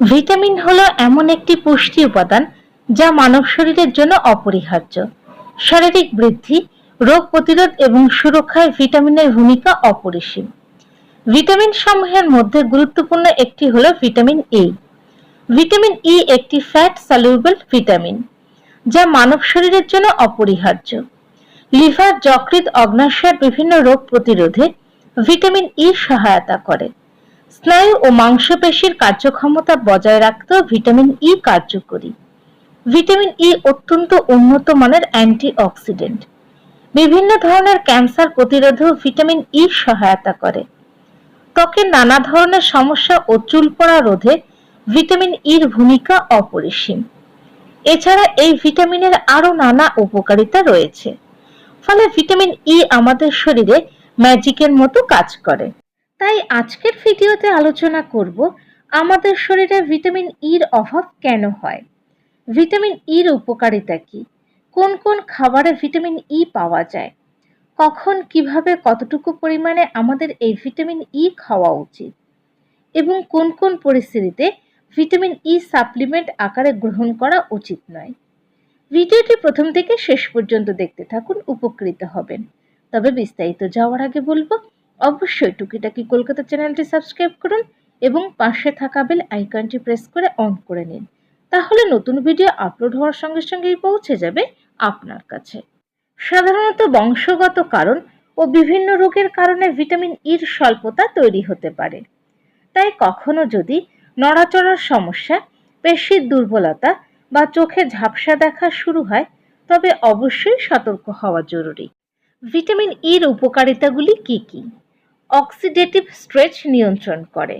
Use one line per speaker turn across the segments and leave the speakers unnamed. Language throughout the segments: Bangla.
ভিটামিন হলো এমন একটি পুষ্টি উপাদান যা মানব শরীরের জন্য অপরিহার্য। শারীরিক বৃদ্ধি, রোগ প্রতিরোধ এবং সুরক্ষায় ভিটামিনের ভূমিকা অপরিসীম। ভিটামিন সমূহের মধ্যে গুরুত্বপূর্ণ একটি হলো ভিটামিন ই ভিটামিন ই একটি ফ্যাট সলিউবল ভিটামিন যা মানব শরীরের জন্য অপরিহার্য। লিভার যকৃৎ অগ্নাশয়ের বিভিন্ন রোগ প্রতিরোধে ভিটামিন ই সহায়তা করে। স্নায়ু ও মাংসপেশির কার্যক্ষমতা বজায় রাখতেও ভিটামিন ই কার্যকরী। ভিটামিন ই অত্যন্ত উন্নত মানের অ্যান্টিঅক্সিডেন্ট। বিভিন্ন ধরনের ক্যান্সার প্রতিরোধেও ভিটামিন ই সহায়তা করে। ত্বকের নানা ধরনের সমস্যা ও চুল পড়া রোধে ভিটামিন ইর ভূমিকা অপরিসীম। এছাড়া এই ভিটামিনের আরও নানা উপকারিতা রয়েছে। ফলে ভিটামিন ই আমাদের শরীরে ম্যাজিকের মতো কাজ করে। তাই আজকের ভিডিওতে আলোচনা করব, আমাদের শরীরে ভিটামিন ইর অভাব কেন হয়? ভিটামিন ইর উপকারিতা কি? কোন কোন খাবারে ভিটামিন ই পাওয়া যায়? কখন, কীভাবে, কতটুকু পরিমাণে আমাদের এই ভিটামিন ই খাওয়া উচিত? এবং কোন কোন পরিস্থিতিতে ভিটামিন ই সাপ্লিমেন্ট আকারে গ্রহণ করা উচিত নয়? ভিডিওটি প্রথম থেকে শেষ পর্যন্ত দেখতে থাকুন, উপকৃত হবেন। তবে বিস্তারিত যাওয়ার আগে বলব, অবশ্যই টুকিটাকি কলকাতা চ্যানেলটি সাবস্ক্রাইব করুন এবং পাশে থাকা বেল আইকনটি প্রেস করে অন করে নিন। তাহলে নতুন ভিডিও আপলোড হওয়ার সঙ্গে সঙ্গেই পৌঁছে যাবে আপনার কাছে। সাধারণত বংশগত কারণ ও বিভিন্ন রোগের কারণে ভিটামিন ইর স্বল্পতা তৈরি হতে পারে। তাই কখনো যদি নড়াচড়ার সমস্যা, পেশির দুর্বলতা বা চোখে ঝাপসা দেখা শুরু হয়, তবে অবশ্যই সতর্ক হওয়া জরুরি। ভিটামিন ইর উপকারিতাগুলি কি কি? অক্সিডেটিভ স্ট্রেচ নিয়ন্ত্রণ করে।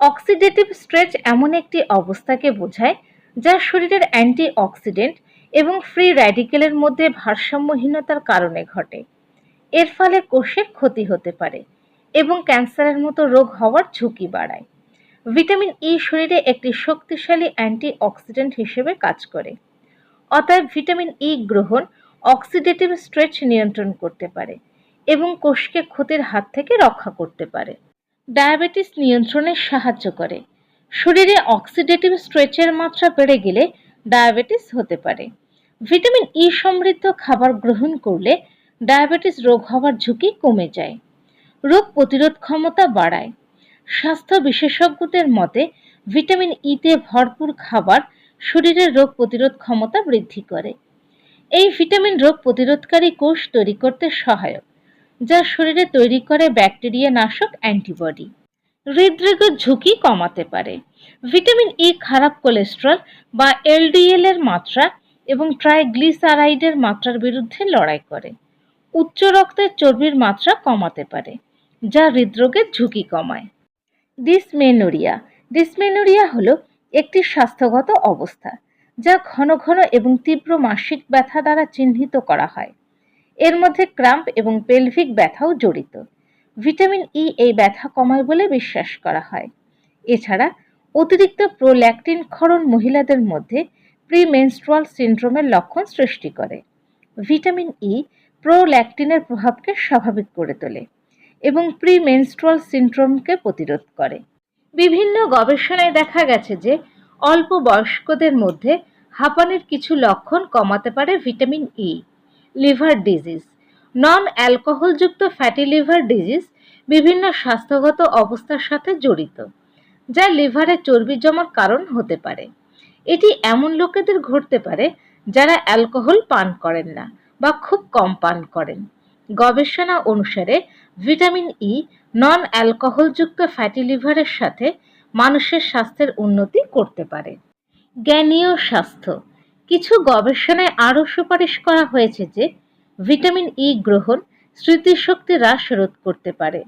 অক্সিডেটিভ স্ট্রেচ এমন একটি অবস্থাকে বোঝায় যা শরীরের অ্যান্টি অক্সিডেন্ট এবং ফ্রি র্যাডিকেলের মধ্যে ভারসাম্যহীনতার কারণে ঘটে। এর ফলে কোষের ক্ষতি হতে পারে এবং ক্যান্সারের মতো রোগ হওয়ার ঝুঁকি বাড়ায়। ভিটামিন ই শরীরে একটি শক্তিশালী অ্যান্টি অক্সিডেন্ট হিসেবে কাজ করে। অতএব ভিটামিন ই গ্রহণ অক্সিডেটিভ স্ট্রেচ নিয়ন্ত্রণ করতে পারে এবং কোষকে ক্ষতির হাত থেকে রক্ষা করতে পারে। ডায়াবেটিস নিয়ন্ত্রণে সাহায্য করে। শরীরে অক্সিডেটিভ স্ট্রেচের মাত্রা বেড়ে গেলে ডায়াবেটিস হতে পারে। ভিটামিন ই সমৃদ্ধ খাবার গ্রহণ করলে ডায়াবেটিস রোগ হওয়ার ঝুঁকি কমে যায়। রোগ প্রতিরোধ ক্ষমতা বাড়ায়। স্বাস্থ্য বিশেষজ্ঞদের মতে, ভিটামিন ইতে ভরপুর খাবার শরীরের রোগ প্রতিরোধ ক্ষমতা বৃদ্ধি করে। এই ভিটামিন রোগ প্রতিরোধকারী কোষ তৈরি করতে সহায়ক, যা শরীরে তৈরি করে ব্যাকটেরিয়া নাশক অ্যান্টিবডি। হৃদরোগের ঝুঁকি কমাতে পারে। ভিটামিন ই খারাপ কোলেস্ট্রল বা এলডিএল এর মাত্রা এবং ট্রাইগ্লিসারাইডের মাত্রার বিরুদ্ধে লড়াই করে। উচ্চ রক্তের চর্বির মাত্রা কমাতে পারে, যা হৃদরোগের ঝুঁকি কমায়। ডিসমেনোরিয়া। ডিসমেনোরিয়া হলো একটি স্বাস্থ্যগত অবস্থা যা ঘন ঘন এবং তীব্র মাসিক ব্যথা দ্বারা চিহ্নিত করা হয়। এর মধ্যে ক্রাম্প এবং পেলভিক ব্যথাও জড়িত। ভিটামিন ই এই ব্যথা কমায় বলে বিশ্বাস করা হয়। এছাড়া অতিরিক্ত প্রোল্যাকটিন ক্ষরণ মহিলাদের মধ্যে প্রিমেনস্ট্রুয়াল সিন্ড্রোমের লক্ষণ সৃষ্টি করে। ভিটামিন ই প্রোল্যাকটিনের প্রভাবকে স্বাভাবিক করে তোলে এবং প্রিমেনস্ট্রুয়াল সিন্ড্রোমকে প্রতিরোধ করে। বিভিন্ন গবেষণায় দেখা গেছে যে অল্প বয়স্কদের মধ্যে হাঁপানির কিছু লক্ষণ কমাতে পারে vitamin E liver disease non অ্যালকোহলযুক্ত fatty liver disease বিভিন্ন স্বাস্থ্যগত অবস্থার সাথে জড়িত, যা লিভারে চর্বি জমার কারণ হতে পারে। এটি এমন লোকেদের ঘটতে পারে যারা অ্যালকোহল পান করেন না বা খুব কম পান করেন। গবেষণা অনুসারে ভিটামিন ই নন অ্যালকোহলযুক্ত ফ্যাটি লিভারের সাথে মানুষের স্বাস্থ্যের উন্নতি করতে পারে। জ্ঞানীয় স্বাস্থ্য। কিছু গবেষণায় আরও সুপারিশ করা হয়েছে যে ভিটামিন ই গ্রহণ স্মৃতিশক্তি হ্রাস রোধ করতে পারে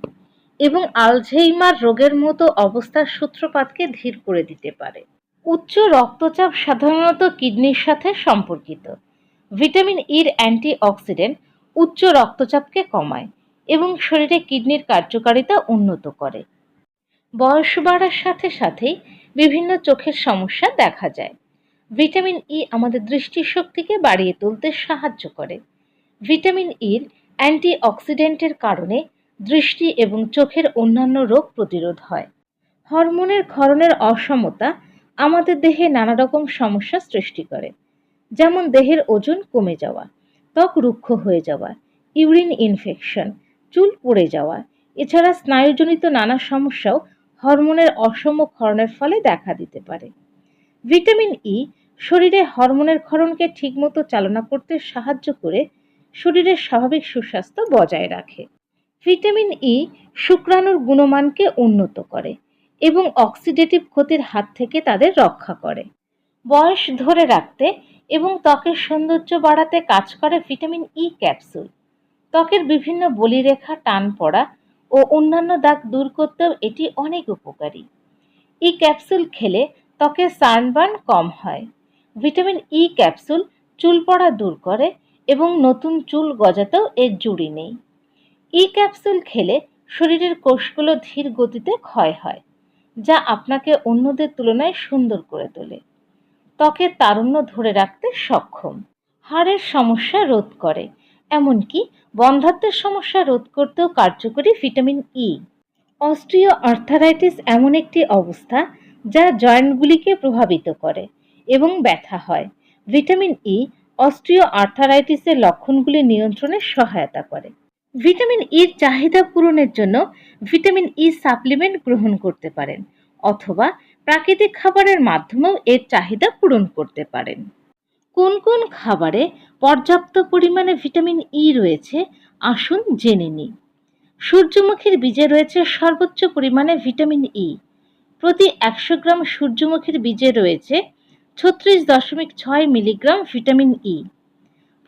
এবং আলঝেইমার রোগের মতো অবস্থার সূত্রপাতকে ধীর করে দিতে পারে। উচ্চ রক্তচাপ সাধারণত কিডনির সাথে সম্পর্কিত। ভিটামিন ইর অ্যান্টি অক্সিডেন্ট উচ্চ রক্তচাপকে কমায় এবং শরীরে কিডনির কার্যকারিতা উন্নত করে। বয়স বাড়ার সাথে সাথেই বিভিন্ন চোখের সমস্যা দেখা যায়। ভিটামিন ই আমাদের দৃষ্টিশক্তিকে বাড়িয়ে তুলতে সাহায্য করে। ভিটামিন ইর অ্যান্টি অক্সিডেন্টের কারণে দৃষ্টি এবং চোখের অন্যান্য রোগ প্রতিরোধ হয়। হরমোনের ক্ষরণের অসমতা আমাদের দেহে নানা রকম সমস্যা সৃষ্টি করে। যেমন দেহের ওজন কমে যাওয়া, ত্বক রুক্ষ হয়ে যাওয়া, ইউরিন ইনফেকশন, চুল পড়ে যাওয়া, এছাড়া স্নায়ুজনিত নানা সমস্যাও হরমোনের অসম ক্ষরণের ফলে দেখা দিতে পারে। ভিটামিন ই শরীরে হরমোনের ক্ষরণকে ঠিকমতো চালনা করতে সাহায্য করে শরীরের স্বাভাবিক সুস্বাস্থ্য বজায় রাখে। ভিটামিন ই শুক্রাণুর গুণমানকে উন্নত করে এবং অক্সিডেটিভ ক্ষতির হাত থেকে তাদের রক্ষা করে। বয়স ধরে রাখতে এবং ত্বকের সৌন্দর্য বাড়াতে কাজ করে ভিটামিন ই ক্যাপসুল। ত্বকের বিভিন্ন বলিরেখা, টান পড়া ও অন্যান্য দাগ দূর করতেও এটি অনেক উপকারী। ই ক্যাপসুল খেলে ত্বকের সানবার্ন কম হয়। ভিটামিন ই ক্যাপসুল চুল পড়া দূর করে এবং নতুন চুল গজাতেও এর জুড়ি নেই। ই ক্যাপসুল খেলে শরীরের কোষগুলো ধীর গতিতে ক্ষয় হয়, যা আপনাকে অন্যদের তুলনায় সুন্দর করে তোলে। ত্বকের তারুণ্য ধরে রাখতে সক্ষম। হাড়ের সমস্যা রোধ করে। এমনকি বন্ধাত্বের সমস্যা রোধ করতেও কার্যকরী ভিটামিন ই অস্ট্রিও আর্থারাইটিস এমন একটি অবস্থা যা জয়েন্টগুলিকে প্রভাবিত করে এবং ব্যথা হয়। ভিটামিন ই অস্ট্রিও আর্থারাইটিসের লক্ষণগুলি নিয়ন্ত্রণে সহায়তা করে। ভিটামিন ইর চাহিদা পূরণের জন্য ভিটামিন ই সাপ্লিমেন্ট গ্রহণ করতে পারেন অথবা প্রাকৃতিক খাবারের মাধ্যমেও এর চাহিদা পূরণ করতে পারেন। কোন কোন খাবারে পর্যাপ্ত পরিমাণে ভিটামিন ই রয়েছে, আসুন জেনে নিই সূর্যমুখীর বীজে রয়েছে সর্বোচ্চ পরিমাণে ভিটামিন ই প্রতি একশো গ্রাম সূর্যমুখীর বীজে রয়েছে ছত্রিশ দশমিক ছয় মিলিগ্রাম ভিটামিন ই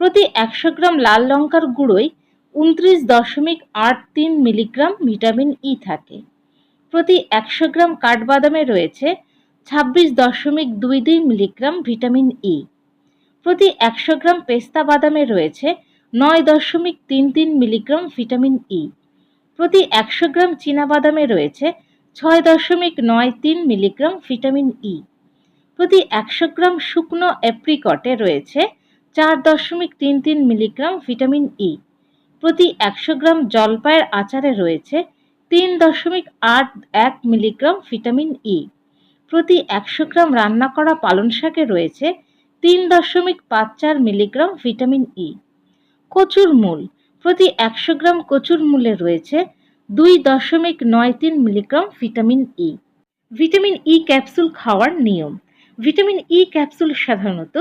প্রতি একশো গ্রাম লাল লঙ্কার গুঁড়োয় উনত্রিশ দশমিক আট তিন মিলিগ্রাম ভিটামিন ই থাকে। প্রতি একশো গ্রাম কাঠবাদামে রয়েছে ছাব্বিশ দশমিক দুই দুই মিলিগ্রাম ভিটামিন ই প্রতি একশো গ্রাম পেস্তা বাদামে রয়েছে নয় দশমিক তিন তিন মিলিগ্রাম ভিটামিন ই প্রতি একশো গ্রাম বাদামে রয়েছে ছয় দশমিক নয় তিন মিলিগ্রাম ভিটামিন ই প্রতি একশো গ্রাম শুকনো অ্যাপ্রিকটে রয়েছে চার দশমিক তিন তিন মিলিগ্রাম ভিটামিন ই প্রতি একশো গ্রাম জলপাইয়ের আচারে রয়েছে তিন দশমিক আট এক মিলিগ্রাম ভিটামিন ই প্রতি একশো গ্রাম রান্না করা পালং শাকে রয়েছে তিন দশমিক পাঁচ চার মিলিগ্রাম ভিটামিন ই কচুর মূল, প্রতি একশো গ্রাম কচুর মূলে রয়েছে দুই দশমিক নয় তিন milligram vitamin E vitamin E capsule খাওয়ার নিয়ম। ভিটামিন ই ক্যাপসুল সাধারণত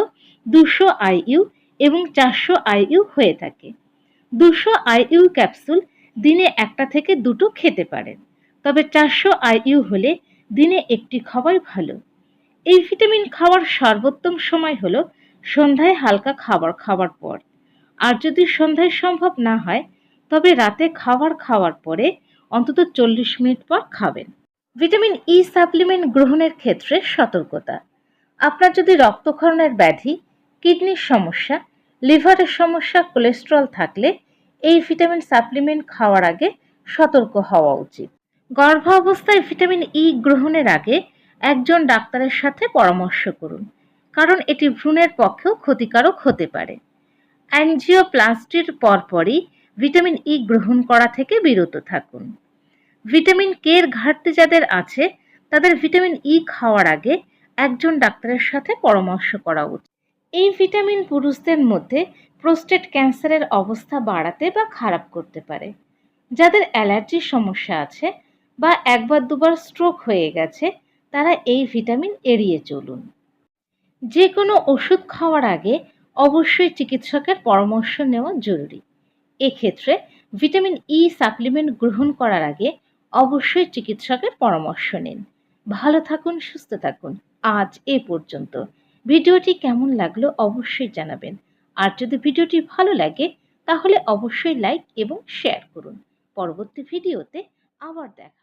দুশো আইইউ এবং চারশো আইইউ হয়ে থাকে। দুশো আইইউ ক্যাপসুল দিনে একটা থেকে দুটো খেতে পারেন। তবে চারশো আইইউ হলে দিনে একটি খাওয়াই ভালো। এই ভিটামিন খাওয়ার সর্বোত্তম সময় হলো সন্ধ্যায় হালকা খাবার খাওয়ার পর। আর যদি সন্ধ্যায় সম্ভব না হয়, তবে রাতে খাবার খাওয়ার পরে অন্তত চল্লিশ মিনিট পর খাবেন। ভিটামিন ই সাপ্লিমেন্ট গ্রহণের ক্ষেত্রে সতর্কতা। আপনার যদি রক্তক্ষরণের ব্যাধি, কিডনির সমস্যা, লিভারের সমস্যা, কোলেস্ট্রল থাকলে এই ভিটামিন সাপ্লিমেন্ট খাওয়ার আগে সতর্ক হওয়া উচিত। গর্ভাবস্থায় ভিটামিন ই গ্রহণের আগে একজন ডাক্তারের সাথে পরামর্শ করুন, কারণ এটি ভ্রূণের পক্ষেও ক্ষতিকারক হতে পারে। অ্যানজিওপ্লাস্টির পরপরই ভিটামিন ই গ্রহণ করা থেকে বিরত থাকুন। ভিটামিন কে এর ঘাটতি যাদের আছে, তাদের ভিটামিন ই খাওয়ার আগে একজন ডাক্তারের সাথে পরামর্শ করা উচিত। এই ভিটামিন পুরুষদের মধ্যে প্রোস্টেট ক্যান্সারের অবস্থা বাড়াতে বা খারাপ করতে পারে। যাদের অ্যালার্জির সমস্যা আছে বা একবার দুবার স্ট্রোক হয়ে গেছে তারা এই ভিটামিন এড়িয়ে চলুন। যে কোনো ওষুধ খাওয়ার আগে অবশ্যই চিকিৎসকের পরামর্শ নেওয়া জরুরি। এক্ষেত্রে ভিটামিন ই সাপ্লিমেন্ট গ্রহণ করার আগে অবশ্যই চিকিৎসকের পরামর্শ নিন। ভালো থাকুন, সুস্থ থাকুন। আজ এ পর্যন্ত। ভিডিওটি কেমন লাগল অবশ্যই জানাবেন। আর যদি ভিডিওটি ভালো লাগে, তাহলে অবশ্যই লাইক এবং শেয়ার করুন। পরবর্তী ভিডিওতে আবার দেখা